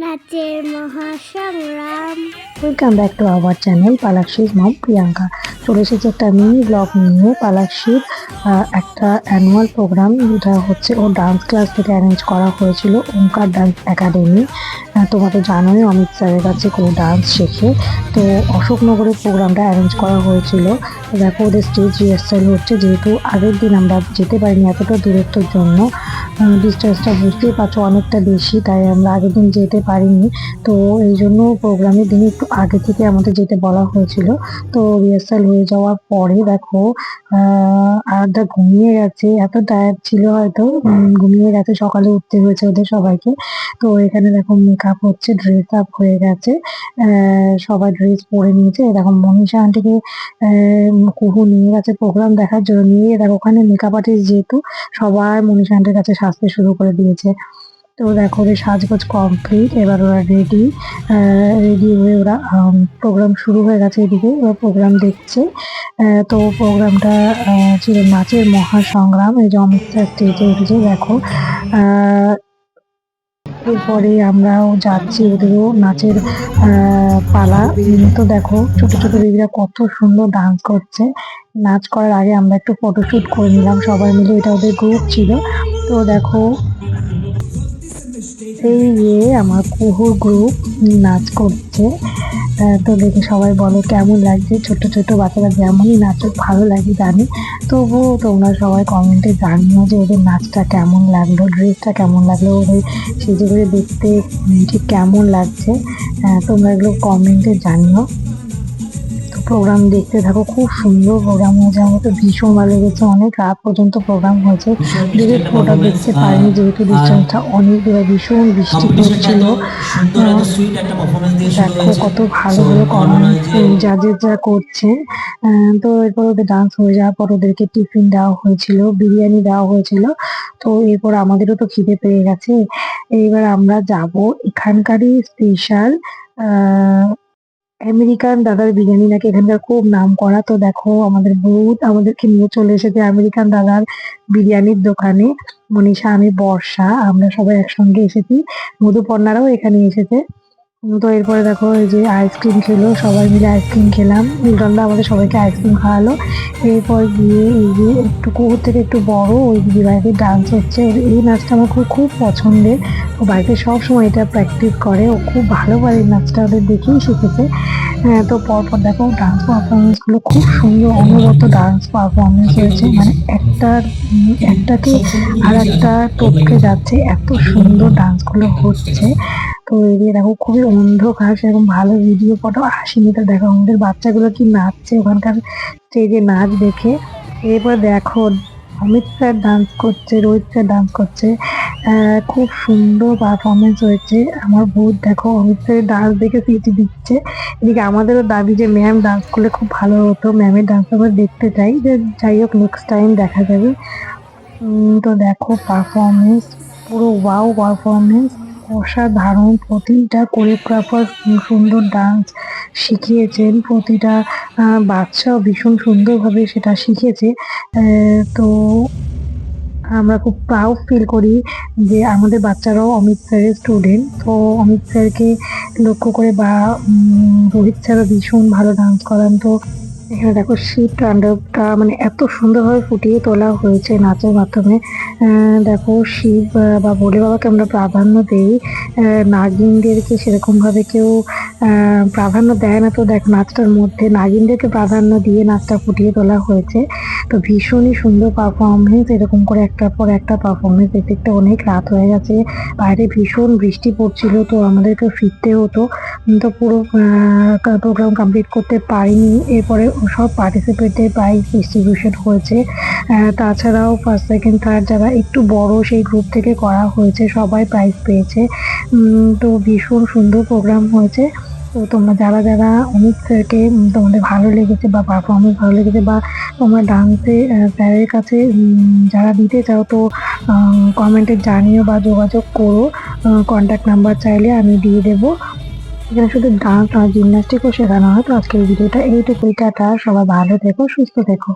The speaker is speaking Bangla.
নাচের মহাসংগ্রাম। Welcome back to our channel পালাক্সির মম প্রিয়াঙ্কা চলে এসেছে একটা মিনি ব্লগ নিয়ে। পালাক্সির একটা অ্যানুয়াল প্রোগ্রাম যেটা হচ্ছে ও ডান্স ক্লাস থেকে অ্যারেঞ্জ করা হয়েছিল ওমকার ডান্স একাডেমি তোমরা জানোই অমিত স্যারের কাছে কোনো ডান্স শেখে। তো অশোকনগরের প্রোগ্রামটা অ্যারেঞ্জ করা হয়েছিল। দেখো, ওদের স্টেজ রিহার্সাল হচ্ছে। যেহেতু আগের দিন আমরা যেতে পারিনি এতটা দূরত্বের জন্য ডিস্টেন্সটা বুঝতেই পারছ অনেকটা বেশি। তাই আমরা আগের দিন যেতে পারিনি। তো এই জন্য প্রোগ্রামের দিন একটু আগে থেকে আমাদের যেতে বলা হয়েছিল। তো রিহার্সাল হয়ে যাওয়ার পরে দেখো আড্ডা ঘুমিয়ে গেছে। এত টায়ার্ড ছিল হয়তো। ঘুমিয়ে গেছে, সকালে উঠতে হয়েছে ওদের সবাইকে। তো এখানে দেখো মেকআপ হচ্ছে ড্রেস আপ হয়ে গেছে। সবাই ড্রেস পরে নিয়েছে। দেখো মনীষা আন্টিকে কুহু নিয়ে গেছে প্রোগ্রাম দেখার জন্য। নিয়ে দেখো ওখানে মেকআপ আর্টিস্ট যেহেতু সবাই মনীষা আন্টির কাছে সাজতে শুরু করে দিয়েছে। তো দেখো, ওদের সাজগোজ কমপ্লিট এবার ওরা রেডি রেডি হয়ে ওরা প্রোগ্রাম শুরু হয়ে গেছে এদিকে। ওরা প্রোগ্রাম দেখছে। তো প্রোগ্রামটা ছিল নাচের মহাসংগ্রাম। এই যে অমিত স্টেজে উঠেছে, দেখো। এরপরে আমরাও যাচ্ছি ওদেরও নাচের পালা। তো দেখো, ছোট ছোট বেবিরা কত সুন্দর ডান্স করছে। নাচ করার আগে আমরা একটু ফটোশ্যুট করে নিলাম। সবাই মিলে এটা ওদের গ্রুপ ছিল। তো দেখো এই ইয়ে আমার কুহুর গ্রুপ নাচ করছে। তো দেখে সবাই বলো, কেমন লাগছে? ছোট ছোট বাচ্চারা যেমনই নাচুক, ভালো লাগে জানি। তবুও তোমরা সবাই কমেন্টে জানিও যে ওদের নাচটা কেমন লাগল ড্রেসটা কেমন লাগল, ওদের সেজে করে দেখতে ঠিক কেমন লাগছে। তোমরা এগুলো কমেন্টে জানিও। প্রোগ্রাম দেখতে থাকো খুব সুন্দর প্রোগ্রাম হয়েছে আমার তো ভীষণ ভালো লেগেছে অনেক রাত পর্যন্ত প্রোগ্রাম হয়েছে। ডিরেক্ট ওটা দেখতে পারিনি যেহেতু ডিস্টেন্সটা অনেক দূরে ভীষণ বৃষ্টি পড়ছিল। দেখো কত ভালো ভালো কমেন্ট যে- যা করছে তো এরপর ওদের ডান্স হয়ে যাওয়ার পর ওদেরকে টিফিন দেওয়া হয়েছিল বিরিয়ানি দেওয়া হয়েছিল। তো এরপর আমাদেরও তো খিদে পেয়ে গেছে। এইবার আমরা যাব এখানকারই স্পেশাল আমেরিকান দাদার বিরিয়ানি নাকি এখানকার খুব নাম করা? তো দেখো, আমাদের বহুত আমাদেরকে নিয়ে চলে এসেছে আমেরিকান দাদার বিরিয়ানির দোকানে। মনীষা, আমি বর্ষা, আমরা সবাই একসঙ্গে এসেছি। মধুপর্ণারাও এখানে এসেছে। তো এরপরে দেখো এই যে আইসক্রিম খেলো সবাই মিলে আইসক্রিম খেলাম। মিল্টনদা আমাদের সবাইকে আইসক্রিম খাওয়ালো। এরপর গিয়ে এই যে একটু কুকুর থেকে একটু বড় ওই বাড়িতে ডান্স হচ্ছে। এই নাচটা আমার খুব খুব পছন্দের। ও বাড়িতে সবসময় এটা প্র্যাকটিস করে। ও খুব ভালো পারে নাচটা ওদের দেখেই শিখেছে। হ্যাঁ তো পরপর দেখো ডান্স পারফরমেন্সগুলো খুব সুন্দর অনবরত ডান্স পারফরমেন্স হয়েছে। মানে একটা উম, একটাকে আর একটা টপকে যাচ্ছে। এত সুন্দর ডান্সগুলো হচ্ছে। তো এদিকে দেখো, খুবই অন্ধকার, সেরকম ভালো ভিডিও ফটো আসেনি। তো দেখো, আমাদের বাচ্চাগুলো কি নাচছে ওখানকার স্টেজে নাচ দেখে। এরপর দেখো, অমিত স্যার ডান্স করছে, রোহিত স্যার ডান্স করছে। খুব সুন্দর পারফরমেন্স হয়েছে। আমার ভূত দেখো, অমিত স্যারের ডান্স দেখে সিটি দিচ্ছে। এদিকে আমাদেরও দাবি যে ম্যাম ডান্স করলে খুব ভালো হতো। ম্যামের ডান্স আমরা দেখতে চাই। যে, যাই হোক নেক্সট টাইম দেখা যাবে। তো দেখো পারফরমেন্স পুরো ওয়াও পারফরমেন্স অসাধারণ প্রতিটা কোরিওগ্রাফার সুন্দর ডান্স শিখিয়েছেন। প্রতিটা বাচ্চাও ভীষণ সুন্দরভাবে সেটা শিখেছে। তো আমরা খুব প্রাউড ফিল করি যে আমাদের বাচ্চারাও অমিত স্যারের স্টুডেন্ট তো অমিত স্যারকে লক্ষ্য করে বা রোহিত স্যারও ভীষণ ভালো ডান্স করান। তো এখানে দেখো শিব তাণ্ডবটা মানে এত সুন্দরভাবে ফুটিয়ে তোলা হয়েছে নাচের মাধ্যমে। দেখো শিব বা ভোলে বাবাকে আমরা প্রাধান্য দিই। নাগিনদেরকে সেরকমভাবে কেউ প্রাধান্য দেয় না। তো দেখ নাচটার মধ্যে নাগিনদেরকে প্রাধান্য দিয়ে নাচটা ফুটিয়ে তোলা হয়েছে। তো ভীষণই সুন্দর পারফরমেন্স এরকম করে একটার পর একটা পারফরমেন্স দেখতে অনেক রাত হয়ে গেছে। বাইরে ভীষণ বৃষ্টি পড়ছিল, তো আমাদেরকে ফিরতে হতো। তো পুরো প্রোগ্রাম কমপ্লিট করতে পারিনি। এরপরে সব পার্টিসিপেটের প্রাইজ ডিস্ট্রিবিউশন হয়েছে। তাছাড়াও ফার্স্ট সেকেন্ড থার্ড যারা একটু বড় সেই গ্রুপ থেকে করা হয়েছে, সবাই প্রাইজ পেয়েছে। তো ভীষণ সুন্দর প্রোগ্রাম হয়েছে। তো তোমরা যারা যারা অমিত স্যারকে তোমাদের ভালো লেগেছে বা পারফরমেন্স ভালো লেগেছে বা তোমরা ডান্সে স্যারের কাছে যারা দিতে চাও তো কমেন্টে জানিও বা যোগাযোগ করো। কন্ট্যাক্ট নাম্বার চাইলে আমি দিয়ে দেবো। এখানে শুধু ডান্স আর জিমনাস্টিকও শেখানো হয়। তো আজকের ভিডিওটা এইটুকুই। টাটা। সবাই ভালো থেকো, সুস্থ থেকো।